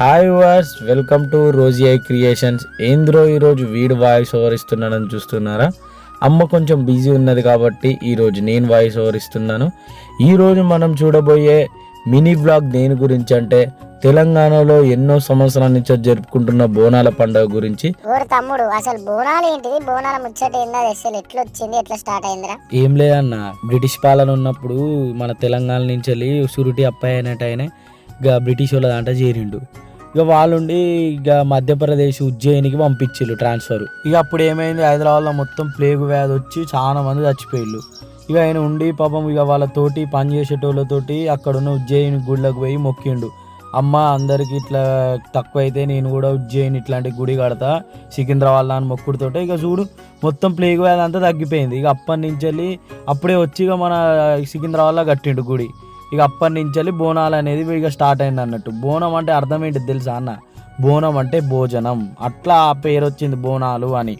Hi wars welcome to Rosy I creations. ఏంద్రో ఈరోజు వీడు voice over ఇస్తున్నానని చూస్తున్నారా? అమ్మ కొంచెం బిజీ ఉన్నది కాబట్టి ఈరోజు నేను వాయిస్ ఓవర్ ఇస్తున్నాను. ఈరోజు మనం చూడబోయే మినీ బ్లాగ్ దేని గురించి అంటే తెలంగాణలో ఎన్నో సంవత్సరాల నుంచి జరుపుకుంటున్న బోనాల పండుగ గురించి. తమ్ముడు అసలు బోనాలు ఏంటిది? బోనాల ముచ్చట అసలు ఎట్లా వచ్చింది ఎట్లా స్టార్ట్ అయిందిరా? ఏం లేదన్న బ్రిటిష్ పాలన ఉన్నప్పుడు మన తెలంగాణ నుంచి వెళ్ళి సురుటి అప్పాయి అనేట ఆయన ఇక బ్రిటిష్ వాళ్ళ దాంట్లో చేరిండు. ఇక వాళ్ళుండి ఇక మధ్యప్రదేశ్ ఉజ్జయినికి పంపించిళ్ళు ట్రాన్స్ఫర్. ఇక అప్పుడు ఏమైంది? హైదరాబాద్లో మొత్తం ప్లేగు వ్యాధి వచ్చి చాలా మంది చచ్చిపోయిళ్ళు. ఇక ఆయన ఉండి పాపం ఇక వాళ్ళతోటి పని చేసేటోళ్ళతోటి అక్కడున్న ఉజ్జయిని గుళ్ళకు పోయి మొక్కిండు. అమ్మ అందరికి ఇట్లా తక్కువ అయితే నేను కూడా ఉజ్జయిని ఇట్లాంటి గుడి కడతా సికింద్రాబాద్ అని మొక్కుడుతోటే ఇక చూడు మొత్తం ప్లేగ్ వ్యాధి అంతా తగ్గిపోయింది. ఇక అప్పటి నుంచి వెళ్ళి అప్పుడే వచ్చి ఇక మన సికింద్రాబాద్లో కట్టిండు గుడి. ఇక అప్పటి నుంచి వెళ్ళి బోనాలు అనేది ఇక స్టార్ట్ అయింది అన్నట్టు. బోనం అంటే అర్థం ఏంటి తెలుసా అన్న? బోనం అంటే భోజనం. అట్లా ఆ పేరు వచ్చింది బోనాలు అని.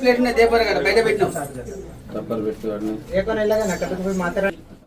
ప్లేట్ దేపర్ కదా బయట పెట్టినాం.